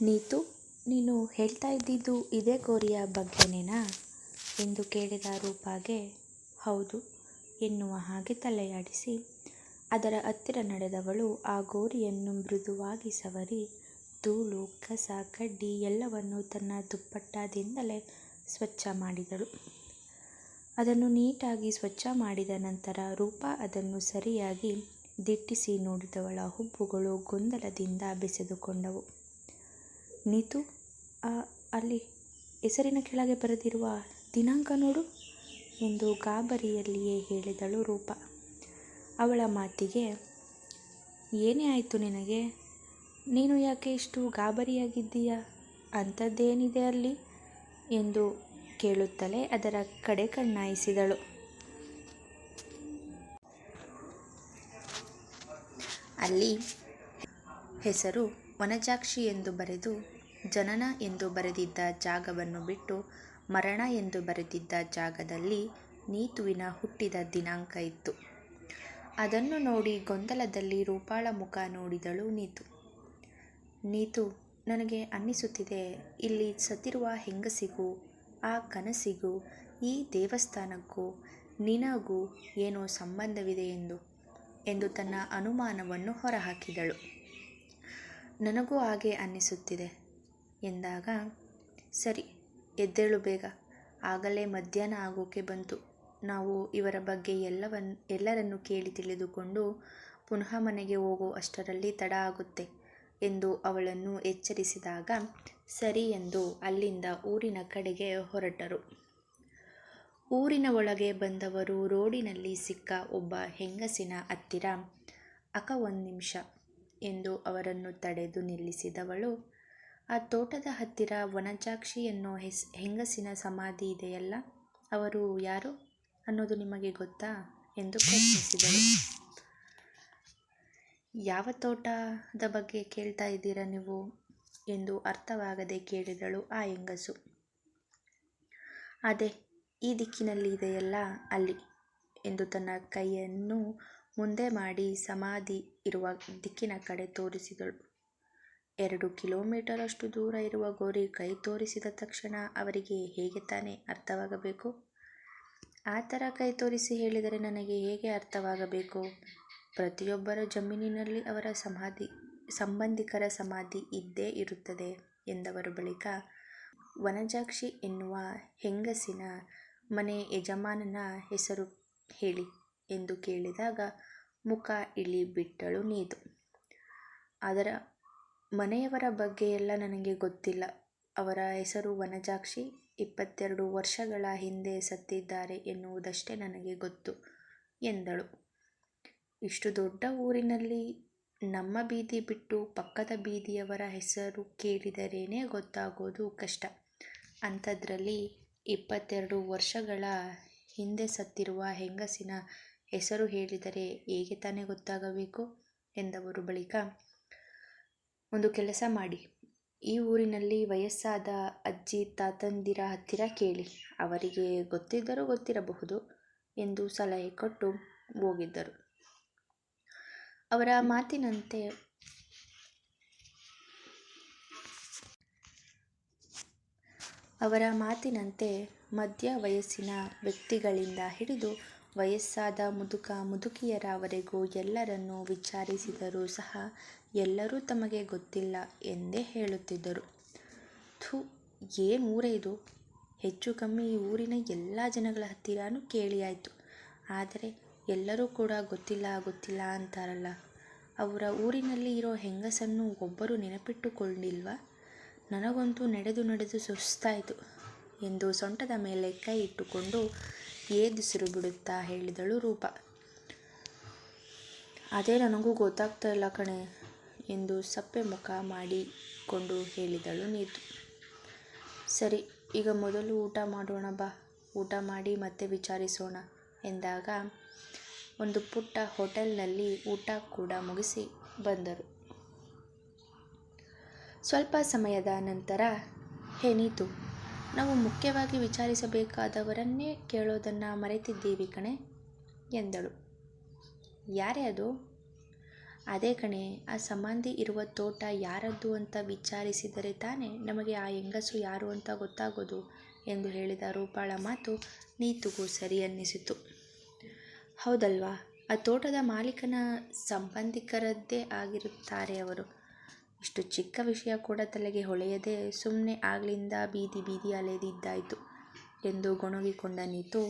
ನೀತು, ನೀನು ಹೇಳ್ತಾ ಇದ್ದಿದ್ದು ಇದೇ ಗೋರಿಯ ಬಗ್ಗೆನೇನಾ? ಎಂದು ಕೇಳಿದ ರೂಪಾಗೆ, ಹೌದು, ಎನ್ನುವ ಹಾಗೆ ತಲೆಯಾಡಿಸಿ. ಅದರ ಹತ್ತಿರ ನಡೆದವಳು ಆ ಗೋರಿಯನ್ನು ಮೃದುವಾಗಿ ಸವರಿ, ಧೂಳು, ಕಸ, ಕಡ್ಡಿ ಎಲ್ಲವನ್ನು ತನ್ನ ದುಪ್ಪಟ್ಟದಿಂದಲೇ ಸ್ವಚ್ಛ ಮಾಡಿದಳು. ಅದನ್ನು ನೀಟಾಗಿ ಸ್ವಚ್ಛ ಮಾಡಿದ ನಂತರ ರೂಪಾ ಅದನ್ನು ಸರಿಯಾಗಿ ದಿಟ್ಟಿಸಿ ನೋಡಿದವಳ ಹುಬ್ಬುಗಳು ಗೊಂದಲದಿಂದ ಬೆಸೆದುಕೊಂಡವು. ನೀತು ಅಲ್ಲಿ ಹೆಸರಿನ ಕೆಳಗೆ ಬರೆದಿರುವ ದಿನಾಂಕ ನೋಡು ಎಂದು ಗಾಬರಿಯಲ್ಲಿಯೇ ಹೇಳಿದಳು ರೂಪ. ಅವಳ ಮಾತಿಗೆ, ಏನೇ ಆಯಿತು ನಿನಗೆ? ನೀನು ಯಾಕೆ ಇಷ್ಟು ಗಾಬರಿಯಾಗಿದ್ದೀಯ? ಅಂಥದ್ದೇನಿದೆ ಅಲ್ಲಿ? ಎಂದು ಕೇಳುತ್ತಲೇ ಅದರ ಕಡೆ ಕಣ್ಣಾಯಿಸಿದಳು. ಅಲ್ಲಿ ಹೆಸರು ವನಜಾಕ್ಷಿ ಎಂದು ಬರೆದು ಜನನ ಎಂದು ಬರೆದಿದ್ದ ಜಾಗವನ್ನು ಬಿಟ್ಟು ಮರಣ ಎಂದು ಬರೆದಿದ್ದ ಜಾಗದಲ್ಲಿ ನೀತುವಿನ ಹುಟ್ಟಿದ ದಿನಾಂಕ ಇತ್ತು. ಅದನ್ನು ನೋಡಿ ಗೊಂದಲದಲ್ಲಿ ರೂಪಾಳ ಮುಖ ನೋಡಿದಳು ನೀತು. ನೀತು, ನನಗೆ ಅನ್ನಿಸುತ್ತಿದೆ, ಇಲ್ಲಿ ಸತ್ತಿರುವ ಹೆಂಗಸಿಗೂ, ಆ ಕನಸಿಗೂ, ಈ ದೇವಸ್ಥಾನಕ್ಕೂ, ನಿನಗೂ ಏನೋ ಸಂಬಂಧವಿದೆ ಎಂದು ಎಂದು ತನ್ನ ಅನುಮಾನವನ್ನು ಹೊರಹಾಕಿದಳು. ನನಗೂ ಹಾಗೆ ಅನ್ನಿಸುತ್ತಿದೆ. ಎಂದಾಗ, ಸರಿ, ಎದ್ದೇಳು ಬೇಗ. ಆಗಲೇ ಮಧ್ಯಾಹ್ನ ಆಗೋಕೆ ಬಂತು. ನಾವು ಇವರ ಬಗ್ಗೆ ಎಲ್ಲವನ್, ಎಲ್ಲರನ್ನು ಕೇಳಿ ತಿಳಿದುಕೊಂಡು ಪುನಃ ಮನೆಗೆ ಹೋಗೋ ಅಷ್ಟರಲ್ಲಿ ತಡ ಆಗುತ್ತೆ ಎಂದು ಅವಳನ್ನು ಎಚ್ಚರಿಸಿದಾಗ, ಸರಿ ಎಂದು ಅಲ್ಲಿಂದ ಊರಿನ ಕಡೆಗೆ ಹೊರಟರು. ಊರಿನ ಒಳಗೆ ಬಂದವರು ರೋಡಿನಲ್ಲಿ ಸಿಕ್ಕ ಒಬ್ಬ ಹೆಂಗಸಿನ ಹತ್ತಿರ, ಅಕ್ಕ, ಒಂದು ನಿಮಿಷ ಎಂದು ಅವರನ್ನು ತಡೆದು ನಿಲ್ಲಿಸಿದವಳು ಆ ತೋಟದ ಹತ್ತಿರ ವನಜಾಕ್ಷಿ ಎನ್ನೋ ಹೆಸ್, ಹೆಂಗಸಿನ ಸಮಾಧಿ ಇದೆಯಲ್ಲ? ಅವರು ಯಾರು ಅನ್ನೋದು ನಿಮಗೆ ಗೊತ್ತಾ? ಎಂದು ಪ್ರಶ್ನಿಸಿದರು. ಯಾವ ತೋಟದ ಬಗ್ಗೆ ಕೇಳ್ತಾ ಇದ್ದೀರಾ ನೀವು? ಎಂದು ಅರ್ಥವಾಗದೆ ಕೇಳಿದಳು ಆ ಹೆಂಗಸು. ಅದೇ, ಈ ದಿಕ್ಕಿನಲ್ಲಿ ಇದೆಯಲ್ಲ, ಅಲ್ಲಿ, ಎಂದು ತನ್ನ ಕೈಯನ್ನು ಮುಂದೆ ಮಾಡಿ ಸಮಾಧಿ ಇರುವ ದಿಕ್ಕಿನ ಕಡೆ ತೋರಿಸಿದಳು. ಎರಡು ಕಿಲೋಮೀಟರ್ ಅಷ್ಟು ದೂರ ಇರುವ ಗೋರಿ ಕೈ ತೋರಿಸಿದ ತಕ್ಷಣ ಅವರಿಗೆ ಹೇಗೆ ತಾನೇ ಅರ್ಥವಾಗಬೇಕು? ಆ ಥರ ಕೈ ತೋರಿಸಿ ಹೇಳಿದರೆ ನನಗೆ ಹೇಗೆ ಅರ್ಥವಾಗಬೇಕು? ಪ್ರತಿಯೊಬ್ಬರ ಜಮೀನಿನಲ್ಲಿ ಅವರ ಸಮಾಧಿ, ಸಂಬಂಧಿಕರ ಸಮಾಧಿ ಇದ್ದೇ ಇರುತ್ತದೆ ಎಂದವರು ಬಳಿಕ ವನಜಾಕ್ಷಿ ಎನ್ನುವ ಹೆಂಗಸಿನ ಮನೆ ಯಜಮಾನನ ಹೆಸರು ಹೇಳಿ ಎಂದು ಕೇಳಿದಾಗ ಮುಖ ಇಳಿ ಬಿಟ್ಟಳು ನೀದು ಅದರ ಮನೆಯವರ ಬಗ್ಗೆ ಎಲ್ಲ ನನಗೆ ಗೊತ್ತಿಲ್ಲ. ಅವರ ಹೆಸರು ವನಜಾಕ್ಷಿ. ಇಪ್ಪತ್ತೆರಡು ವರ್ಷಗಳ ಹಿಂದೆ ಸತ್ತಿದ್ದಾರೆ ಎನ್ನುವುದಷ್ಟೇ ನನಗೆ ಗೊತ್ತು, ಎಂದಳು. ಇಷ್ಟು ದೊಡ್ಡ ಊರಿನಲ್ಲಿ ನಮ್ಮ ಬೀದಿ ಬಿಟ್ಟು ಪಕ್ಕದ ಬೀದಿಯವರ ಹೆಸರು ಕೇಳಿದರೇನೇ ಗೊತ್ತಾಗೋದು ಕಷ್ಟ. ಅಂಥದ್ರಲ್ಲಿ ಇಪ್ಪತ್ತೆರಡು ವರ್ಷಗಳ ಹಿಂದೆ ಸತ್ತಿರುವ ಹೆಂಗಸಿನ ಹೆಸರು ಹೇಳಿದರೆ ಹೇಗೆ ತಾನೇ ಗೊತ್ತಾಗಬೇಕು, ಎಂದವರು ಬಳಿಕ ಒಂದು ಕೆಲಸ ಮಾಡಿ. ಈ ಊರಿನಲ್ಲಿ ವಯಸ್ಸಾದ ಅಜ್ಜಿ, ತಾತಂದಿರ ಹತ್ತಿರ ಕೇಳಿ. ಅವರಿಗೆ ಗೊತ್ತಿದ್ದರೂ ಗೊತ್ತಿರಬಹುದು ಎಂದು ಸಲಹೆ ಕೊಟ್ಟು ಹೋಗಿದ್ದರು. ಅವರ ಮಾತಿನಂತೆ ಅವರ ಮಾತಿನಂತೆ ಮಧ್ಯ ವಯಸ್ಸಿನ ವ್ಯಕ್ತಿಗಳಿಂದ ಹಿಡಿದು ವಯಸ್ಸಾದ ಮುದುಕ, ಮುದುಕಿಯರವರೆಗೂ ಎಲ್ಲರನ್ನೂ ವಿಚಾರಿಸಿದರೂ ಸಹ ಎಲ್ಲರೂ ತಮಗೆ ಗೊತ್ತಿಲ್ಲ ಎಂದೇ ಹೇಳುತ್ತಿದ್ದರು. ಥು, ಏನು ಊರೇ ಇದು ಹೆಚ್ಚು ಕಮ್ಮಿ ಈ ಊರಿನ ಎಲ್ಲ ಜನಗಳ ಹತ್ತಿರನೂ ಕೇಳಿ ಆಯಿತು ಆದರೆ ಎಲ್ಲರೂ ಕೂಡ ಗೊತ್ತಿಲ್ಲ ಗೊತ್ತಿಲ್ಲ ಅಂತಾರಲ್ಲ. ಅವರ ಊರಿನಲ್ಲಿ ಇರೋ ಹೆಂಗಸನ್ನು ಒಬ್ಬರು ನೆನಪಿಟ್ಟುಕೊಂಡಿಲ್ವಾ? ನನಗಂತೂ ನಡೆದು ನಡೆದು ಸುಸ್ತಾಯಿತು ಎಂದು ಸೊಂಟದ ಮೇಲೆ ಕೈ ಇಟ್ಟುಕೊಂಡು ಏದುಸಿರು ಬಿಡುತ್ತಾ ಹೇಳಿದಳು ರೂಪ. ಅದೇ ನನಗೂ ಗೊತ್ತಾಗ್ತಾ ಇಲ್ಲ ಕಣೆ. ಎಂದು ಸಪ್ಪೆ ಮುಖ ಮಾಡಿಕೊಂಡು ಹೇಳಿದಳು ನೀತು. ಸರಿ, ಈಗ ಮೊದಲು ಊಟ ಮಾಡೋಣ ಬಾ. ಊಟ ಮಾಡಿ ಮತ್ತೆ ವಿಚಾರಿಸೋಣ ಎಂದಾಗ ಒಂದು ಪುಟ್ಟ ಹೋಟೆಲ್ನಲ್ಲಿ ಊಟ ಕೂಡ ಮುಗಿಸಿ ಬಂದರು. ಸ್ವಲ್ಪ ಸಮಯದ ನಂತರ, ಹೇ ನೀತು, ನಾವು ಮುಖ್ಯವಾಗಿ ವಿಚಾರಿಸಬೇಕಾದವರನ್ನೇ ಕೇಳೋದನ್ನು ಮರೆತಿದ್ದೀವಿ ಕಣೆ, ಎಂದಳು. ಯಾರೇ ಅದು? ಅದೇ ಕಣೆ, ಆ ಸಂಬಂಧಿ ಇರುವ ತೋಟ ಯಾರದ್ದು ಅಂತ ವಿಚಾರಿಸಿದರೆ ತಾನೇ ನಮಗೆ ಆ ಹೆಂಗಸು ಯಾರು ಅಂತ ಗೊತ್ತಾಗೋದು ಎಂದು ಹೇಳಿದ ರೂಪಾಳ ಮಾತು ನೀತುಗೂ ಸರಿ ಅನ್ನಿಸಿತು. ಹೌದಲ್ವಾ? ಆ ತೋಟದ ಮಾಲೀಕನ ಸಂಬಂಧಿಕರದ್ದೇ ಆಗಿರುತ್ತಾರೆ ಅವರು. ಇಷ್ಟು ಚಿಕ್ಕ ವಿಷಯ ಕೂಡ ತಲೆಗೆ ಹೊಳೆಯದೆ ಸುಮ್ಮನೆ ಆಗ್ಲಿಂದ ಬೀದಿ ಬೀದಿ ಅಲೆದಿದ್ದಾಯಿತು ಎಂದು ಗೊಣಗಿಕೊಂಡ ನೀತು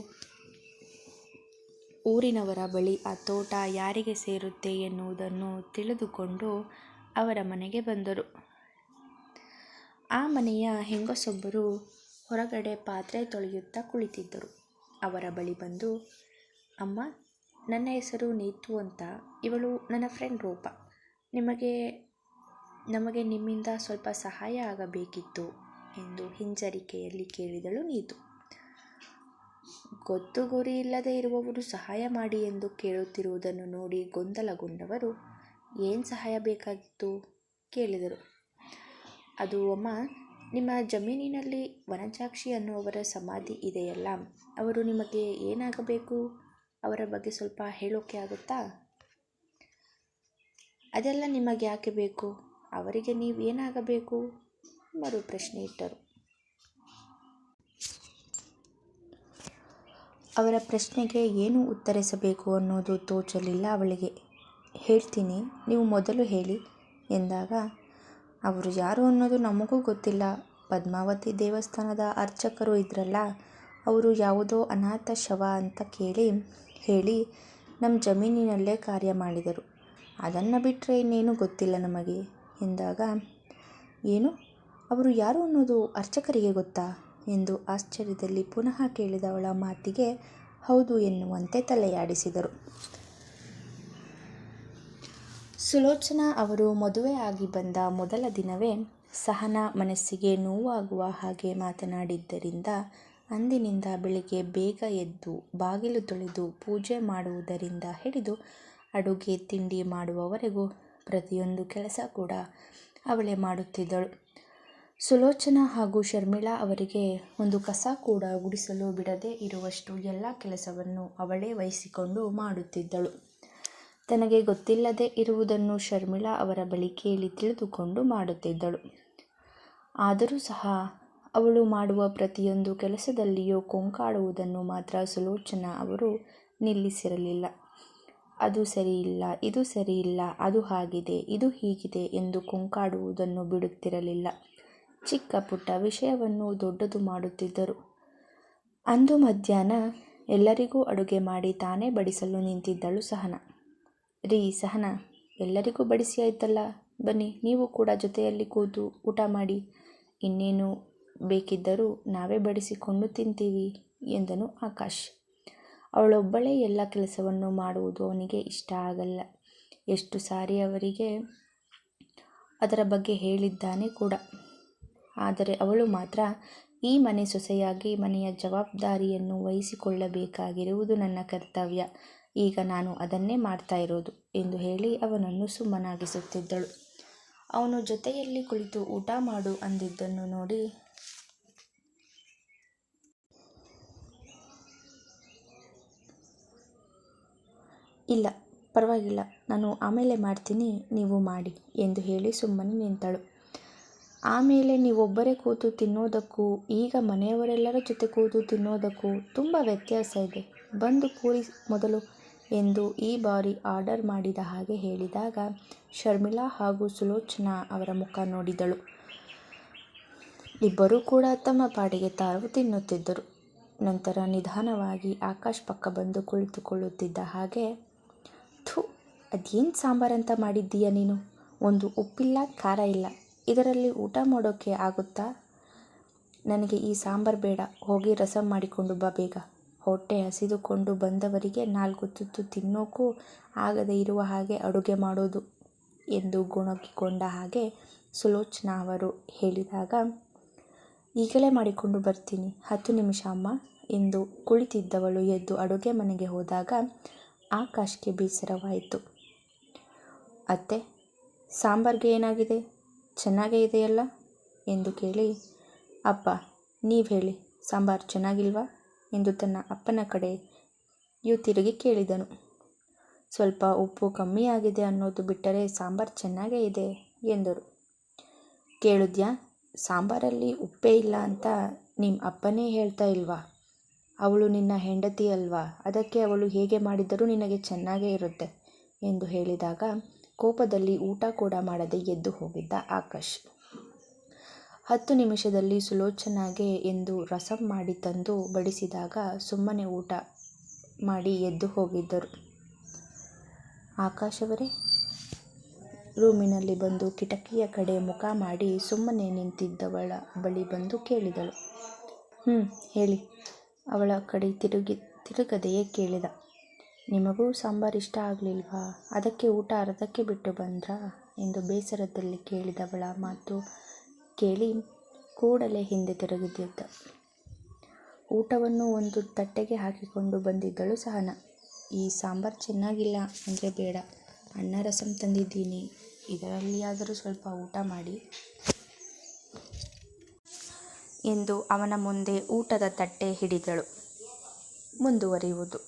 ಊರಿನವರ ಬಳಿ ಆ ತೋಟ ಯಾರಿಗೆ ಸೇರುತ್ತೆ ಎನ್ನುವುದನ್ನು ತಿಳಿದುಕೊಂಡು ಅವರ ಮನೆಗೆ ಬಂದರು. ಆ ಮನೆಯ ಹೆಂಗಸೊಬ್ಬರು ಹೊರಗಡೆ ಪಾತ್ರೆ ತೊಳೆಯುತ್ತಾ ಕುಳಿತಿದ್ದರು. ಅವರ ಬಳಿ ಬಂದು, ಅಮ್ಮ, ನನ್ನ ಹೆಸರು ನೀತು ಅಂತ. ಇವಳು ನನ್ನ ಫ್ರೆಂಡ್ ರೂಪ. ನಿಮಗೆ, ನಮಗೆ ನಿಮ್ಮಿಂದ ಸ್ವಲ್ಪ ಸಹಾಯ ಆಗಬೇಕಿತ್ತು ಎಂದು ಹಿಂಜರಿಕೆಯಲ್ಲಿ ಕೇಳಿದಳು ನೀತು. ಗೊತ್ತು ಗುರಿ ಇಲ್ಲದೆ ಇರುವವರು ಸಹಾಯ ಮಾಡಿ ಎಂದು ಕೇಳುತ್ತಿರುವುದನ್ನು ನೋಡಿ ಗೊಂದಲಗೊಂಡವರು, ಏನು ಸಹಾಯ ಬೇಕಾಗಿತ್ತು? ಕೇಳಿದರು. ಅದು ಅಮ್ಮ, ನಿಮ್ಮ ಜಮೀನಿನಲ್ಲಿ ವನಚಾಕ್ಷಿ ಅನ್ನುವವರ ಸಮಾಧಿ ಇದೆಯಲ್ಲ, ಅವರು ನಿಮಗೆ ಏನಾಗಬೇಕು? ಅವರ ಬಗ್ಗೆ ಸ್ವಲ್ಪ ಹೇಳೋಕೆ ಆಗುತ್ತಾ? ಅದೆಲ್ಲ ನಿಮಗೆ ಯಾಕೆ ಬೇಕು? ಅವರಿಗೆ ನೀವು ಏನಾಗಬೇಕು? ಮರು ಪ್ರಶ್ನೆ ಇಟ್ಟರು. ಅವರ ಪ್ರಶ್ನೆಗೆ ಏನು ಉತ್ತರಿಸಬೇಕು ಅನ್ನೋದು ತೋಚಲಿಲ್ಲ ಅವಳಿಗೆ. ಹೇಳ್ತೀನಿ, ನೀವು ಮೊದಲು ಹೇಳಿ, ಎಂದಾಗ, ಅವರು ಯಾರು ಅನ್ನೋದು ನಮಗೂ ಗೊತ್ತಿಲ್ಲ. ಪದ್ಮಾವತಿ ದೇವಸ್ಥಾನದ ಅರ್ಚಕರು ಇದ್ರಲ್ಲ, ಅವರು ಯಾವುದೋ ಅನಾಥ ಶವ ಅಂತ ಕೇಳಿ, ಹೇಳಿ ನಮ್ಮ ಜಮೀನಿನಲ್ಲೇ ಕಾರ್ಯ ಮಾಡಿದರು. ಅದನ್ನು ಬಿಟ್ಟರೆ ಇನ್ನೇನು ಗೊತ್ತಿಲ್ಲ ನಮಗೆ, ಎಂದಾಗ, ಏನು? ಅವರು ಯಾರು ಅನ್ನೋದು ಅರ್ಚಕರಿಗೆ ಗೊತ್ತಾ? ಎಂದು ಆಶ್ಚರ್ಯದಲ್ಲಿ ಪುನಃ ಕೇಳಿದವಳ ಮಾತಿಗೆ, ಹೌದು ಎನ್ನುವಂತೆ ತಲೆಯಾಡಿಸಿದರು. ಸುಲೋಚನಾ ಅವರು ಮದುವೆ ಆಗಿ ಬಂದ ಮೊದಲ ದಿನವೇ ಸಹನಾ ಮನಸ್ಸಿಗೆ ನೋವಾಗುವ ಹಾಗೆ ಮಾತನಾಡಿದ್ದರಿಂದ, ಅಂದಿನಿಂದ ಬೆಳಿಗ್ಗೆ ಬೇಗ ಎದ್ದು ಬಾಗಿಲು ತೊಳೆದು ಪೂಜೆ ಮಾಡುವುದರಿಂದ ಹಿಡಿದು ಅಡುಗೆ ತಿಂಡಿ ಮಾಡುವವರೆಗೂ ಪ್ರತಿಯೊಂದು ಕೆಲಸ ಕೂಡ ಅವಳೇ ಮಾಡುತ್ತಿದ್ದಳು. ಸುಲೋಚನಾ ಹಾಗೂ ಶರ್ಮಿಳಾ ಅವರಿಗೆ ಒಂದು ಕಸ ಕೂಡ ಗುಡಿಸಲು ಬಿಡದೇ ಇರುವಷ್ಟು ಎಲ್ಲ ಕೆಲಸವನ್ನು ಅವಳೇ ವಹಿಸಿಕೊಂಡು ಮಾಡುತ್ತಿದ್ದಳು. ತನಗೆ ಗೊತ್ತಿಲ್ಲದೆ ಇರುವುದನ್ನು ಶರ್ಮಿಳಾ ಅವರ ಬಳಿ ಕೇಳಿ ತಿಳಿದುಕೊಂಡು ಮಾಡುತ್ತಿದ್ದಳು. ಆದರೂ ಸಹ ಅವಳು ಮಾಡುವ ಪ್ರತಿಯೊಂದು ಕೆಲಸದಲ್ಲಿಯೂ ಕೊಂಕಾಡುವುದನ್ನು ಮಾತ್ರ ಸುಲೋಚನಾ ಅವರು ನಿಲ್ಲಿಸಿರಲಿಲ್ಲ. ಅದು ಸರಿಯಿಲ್ಲ, ಇದು ಸರಿಯಿಲ್ಲ, ಅದು ಹಾಗಿದೆ, ಇದು ಹೀಗಿದೆ ಎಂದು ಕೊಂಕಾಡುವುದನ್ನು ಬಿಡುತ್ತಿರಲಿಲ್ಲ. ಚಿಕ್ಕ ಪುಟ್ಟ ವಿಷಯವನ್ನು ದೊಡ್ಡದು ಮಾಡುತ್ತಿದ್ದರು. ಅಂದು ಮಧ್ಯಾಹ್ನ ಎಲ್ಲರಿಗೂ ಅಡುಗೆ ಮಾಡಿ ತಾನೇ ಬಡಿಸಲು ನಿಂತಿದ್ದಳು ಸಹನ. ರೀ, ಸಹನ, ಎಲ್ಲರಿಗೂ ಬಡಿಸಿ ಆಯ್ತಲ್ಲ. ಬನ್ನಿ, ನೀವು ಕೂಡ ಜೊತೆಯಲ್ಲಿ ಕೂತು ಊಟ ಮಾಡಿ. ಇನ್ನೇನು ಬೇಕಿದ್ದರೂ ನಾವೇ ಬಡಿಸಿಕೊಂಡು ತಿಂತೀವಿ, ಎಂದನು ಆಕಾಶ್. ಅವಳೊಬ್ಬಳೇ ಎಲ್ಲ ಕೆಲಸವನ್ನು ಮಾಡುವುದು ಅವನಿಗೆ ಇಷ್ಟ ಆಗಲ್ಲ. ಎಷ್ಟು ಸಾರಿ ಅವರಿಗೆ ಅದರ ಬಗ್ಗೆ ಹೇಳಿದ್ದಾನೆ ಕೂಡ. ಆದರೆ ಅವಳು ಮಾತ್ರ ಈ ಮನೆ ಸೊಸೆಯಾಗಿ ಮನೆಯ ಜವಾಬ್ದಾರಿಯನ್ನು ವಹಿಸಿಕೊಳ್ಳಬೇಕಾಗಿರುವುದು ನನ್ನ ಕರ್ತವ್ಯ. ಈಗ ನಾನು ಅದನ್ನೇ ಮಾಡ್ತಾ ಇರೋದು ಎಂದು ಹೇಳಿ ಅವನನ್ನು ಸುಮ್ಮನಾಗಿಸುತ್ತಿದ್ದಳು. ಅವನು ಜೊತೆಯಲ್ಲಿ ಕುಳಿತು ಊಟ ಮಾಡು ಅಂದಿದ್ದನ್ನು ನೋಡಿ ಇಲ್ಲ, ಪರವಾಗಿಲ್ಲ, ನಾನು ಆಮೇಲೆ ಮಾಡ್ತೀನಿ, ನೀವು ಮಾಡಿ ಎಂದು ಹೇಳಿ ಸುಮ್ಮನೆ ನಿಂತಳು. ಆಮೇಲೆ ನೀವೊಬ್ಬರೇ ಕೂತು ತಿನ್ನೋದಕ್ಕೂ, ಈಗ ಮನೆಯವರೆಲ್ಲರ ಜೊತೆ ಕೂತು ತಿನ್ನೋದಕ್ಕೂ ತುಂಬ ವ್ಯತ್ಯಾಸ ಇದೆ. ಬಂದು ಕೂರಿ ಮೊದಲು ಎಂದು ಈ ಬಾರಿ ಆರ್ಡರ್ ಮಾಡಿದ ಹಾಗೆ ಹೇಳಿದಾಗ ಶರ್ಮಿಳಾ ಹಾಗೂ ಸುಲೋಚನಾ ಅವರ ಮುಖ ನೋಡಿದಳು. ಇಬ್ಬರೂ ಕೂಡ ತಮ್ಮ ಪಾಡಿಗೆ ತಾವು ತಿನ್ನುತ್ತಿದ್ದರು. ನಂತರ ನಿಧಾನವಾಗಿ ಆಕಾಶ್ ಪಕ್ಕ ಬಂದು ಕುಳಿತುಕೊಳ್ಳುತ್ತಿದ್ದ ಹಾಗೆ, ಥು, ಅದೇನು ಸಾಂಬಾರಂತ ಮಾಡಿದ್ದೀಯ ನೀನು? ಒಂದು ಉಪ್ಪಿಲ್ಲ, ಖಾರ ಇಲ್ಲ. ಇದರಲ್ಲಿ ಊಟ ಮಾಡೋಕ್ಕೆ ಆಗುತ್ತಾ? ನನಗೆ ಈ ಸಾಂಬಾರು ಬೇಡ. ಹೋಗಿ ರಸಂ ಮಾಡಿಕೊಂಡು ಬಾ ಬೇಗ. ಹೊಟ್ಟೆ ಹಸಿದುಕೊಂಡು ಬಂದವರಿಗೆ ನಾಲ್ಕು ತುತ್ತು ತಿನ್ನೋಕ್ಕೂ ಆಗದೆ ಇರುವ ಹಾಗೆ ಅಡುಗೆ ಮಾಡೋದು ಎಂದು ಗೊಣಗಿಕೊಂಡ ಹಾಗೆ ಸುಲೋಚನಾ ಅವರು ಹೇಳಿದಾಗ, ಈಗಲೇ ಮಾಡಿಕೊಂಡು ಬರ್ತೀನಿ. ಹತ್ತು ನಿಮಿಷ ಅಮ್ಮ ಎಂದು ಕುಳಿತಿದ್ದವಳು ಎದ್ದು ಅಡುಗೆ ಮನೆಗೆ ಹೋದಾಗ ಆಕಾಶ್ಗೆ ಬೇಸರವಾಯಿತು. ಅತ್ತೆ, ಸಾಂಬಾರ್ಗೆ ಏನಾಗಿದೆ? ಚೆನ್ನಾಗೇ ಇದೆಯಲ್ಲ? ಎಂದು ಕೇಳಿ, ಅಪ್ಪ, ನೀವು ಹೇಳಿ, ಸಾಂಬಾರು ಚೆನ್ನಾಗಿಲ್ವಾ? ಎಂದು ತನ್ನ ಅಪ್ಪನ ಕಡೆಯೂ ತಿರುಗಿ ಕೇಳಿದನು. ಸ್ವಲ್ಪ ಉಪ್ಪು ಕಮ್ಮಿ ಆಗಿದೆ ಅನ್ನೋದು ಬಿಟ್ಟರೆ ಸಾಂಬಾರು ಚೆನ್ನಾಗೇ ಇದೆ, ಎಂದರು. ಕೇಳಿದ್ಯಾ? ಸಾಂಬಾರಲ್ಲಿ ಉಪ್ಪೇ ಇಲ್ಲ ಅಂತ ನಿಮ್ಮ ಅಪ್ಪನೇ ಹೇಳ್ತಾ ಇಲ್ವಾ? ಅವಳು ನಿನ್ನ ಹೆಂಡತಿ ಅಲ್ವಾ? ಅದಕ್ಕೆ ಅವಳು ಹೇಗೆ ಮಾಡಿದರೂ ನಿನಗೆ ಚೆನ್ನಾಗೇ ಇರುತ್ತೆ, ಎಂದು ಹೇಳಿದಾಗ ಕೋಪದಲ್ಲಿ ಊಟ ಕೂಡ ಮಾಡದೆ ಎದ್ದು ಹೋಗಿದ್ದ ಆಕಾಶ್. ಹತ್ತು ನಿಮಿಷದಲ್ಲಿ ಸುಲೋಚನಾಗೆ ಎಂದು ರಸಂ ಮಾಡಿ ತಂದು ಬಡಿಸಿದಾಗ ಸುಮ್ಮನೆ ಊಟ ಮಾಡಿ ಎದ್ದು ಹೋಗಿದ್ದರು. ಆಕಾಶ್ ಅವರೇ? ರೂಮಿನಲ್ಲಿ ಬಂದು ಕಿಟಕಿಯ ಕಡೆ ಮುಖ ಮಾಡಿ ಸುಮ್ಮನೆ ನಿಂತಿದ್ದವಳ ಬಳಿ ಬಂದು ಕೇಳಿದಳು. ಹ್ಞೂ ಹೇಳಿ. ಅವಳ ಕಡೆ ತಿರುಗಿ, ತಿರುಗದೆಯೇ ಕೇಳಿದ. ನಿಮಗೂ ಸಾಂಬಾರು ಇಷ್ಟ ಆಗಲಿಲ್ವಾ? ಅದಕ್ಕೆ ಊಟ ಅರ್ಧಕ್ಕೆ ಬಿಟ್ಟು ಬಂದ್ರಾ? ಎಂದು ಬೇಸರದಲ್ಲಿ ಕೇಳಿದವಳ ಮಾತು ಕೇಳಿ ಕೂಡಲೇ ಹಿಂದೆ ತಿರುಗಿದ್ದ ಊಟವನ್ನು ಒಂದು ತಟ್ಟೆಗೆ ಹಾಕಿಕೊಂಡು ಬಂದಿದ್ದಳು ಸಹನ. ಈ ಸಾಂಬಾರು ಚೆನ್ನಾಗಿಲ್ಲ ಅಂದರೆ ಬೇಡ. ಅನ್ನ ರಸಂ ತಂದಿದ್ದೀನಿ. ಇದರಲ್ಲಿಯಾದರೂ ಸ್ವಲ್ಪ ಊಟ ಮಾಡಿ ಎಂದು ಅವನ ಮುಂದೆ ಊಟದ ತಟ್ಟೆ ಹಿಡಿದಳು. ಮುಂದುವರಿಯುವುದು.